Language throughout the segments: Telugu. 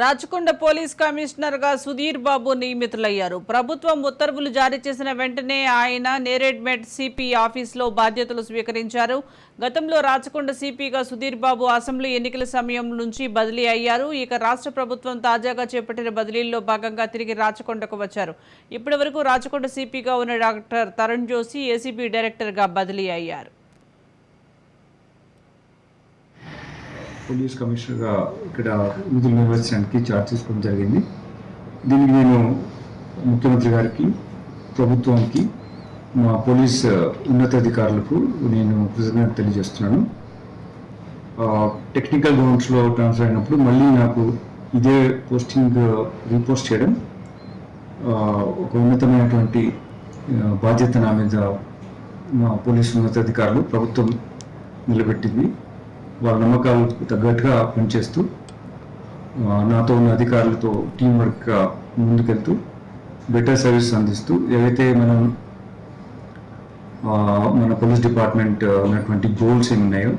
రాచకొండ పోలీస్ కమిషనర్గా సుధీర్ బాబు నియమితులయ్యారు. ప్రభుత్వం ఉత్తర్వులు జారీ చేసిన వెంటనే ఆయన నేరేడ్మెట్ సిపి ఆఫీస్లో బాధ్యతలు స్వీకరించారు. గతంలో రాచకొండ సిపిగా సుధీర్ బాబు అసెంబ్లీ ఎన్నికల సమయం నుంచి బదిలీ అయ్యారు. ఇక రాష్ట్ర ప్రభుత్వం తాజాగా చేపట్టిన బదిలీల్లో భాగంగా తిరిగి రాచకొండకు వచ్చారు. ఇప్పటి వరకు రాచకొండ సిపిగా ఉన్న డాక్టర్ తరుణ్ జోషి ఏసీబీ డైరెక్టర్గా బదిలీ అయ్యారు. పోలీస్ కమిషనర్గా ఇక్కడ విధులు నిర్వహించడానికి చార్జ్ తీసుకోవడం జరిగింది. దీనికి నేను ముఖ్యమంత్రి గారికి ప్రభుత్వానికి మా పోలీస్ ఉన్నతాధికారులకు నేను కృతజ్ఞత తెలియజేస్తున్నాను. టెక్నికల్ గ్రౌండ్స్లో ట్రాన్స్ఫర్ అయినప్పుడు మళ్ళీ నాకు ఇదే పోస్టింగ్ రీపోస్ట్ చేయడం ఒక ఉన్నతమైనటువంటి బాధ్యత నా మీద మా పోలీసు ఉన్నతాధికారులు ప్రభుత్వం నిలబెట్టింది. వాళ్ళ నమ్మకాలకు తగ్గట్టుగా పనిచేస్తూ నాతో ఉన్న అధికారులతో టీం వర్క్గా ముందుకెళ్తూ బెటర్ సర్వీస్ అందిస్తూ ఏవైతే మనం మన పోలీస్ డిపార్ట్మెంట్ ఉన్నటువంటి గోల్స్ ఏమి ఉన్నాయో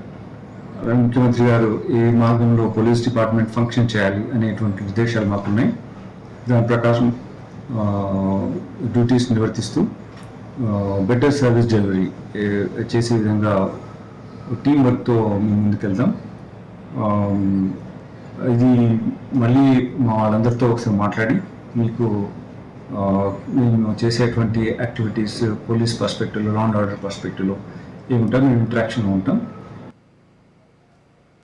ముఖ్యమంత్రి గారు ఏ మార్గంలో పోలీస్ డిపార్ట్మెంట్ ఫంక్షన్ చేయాలి అనేటువంటి ఉద్దేశాలు మాకున్నాయి. దాని ప్రకారం డ్యూటీస్ నిర్వర్తిస్తూ బెటర్ సర్వీస్ డెలివరీ చేసే విధంగా టీం వర్క్తో మేము ముందుకెళ్దాం. ఇది మళ్ళీ మా వాళ్ళందరితో ఒకసారి మాట్లాడి మీకు మేము చేసేటువంటి యాక్టివిటీస్ పోలీస్ పర్స్పెక్టివ్లో లా అండ్ ఆర్డర్ పర్స్పెక్టివ్లో ఏముంటాం మేము ఇంటరాక్షన్లో ఉంటాం.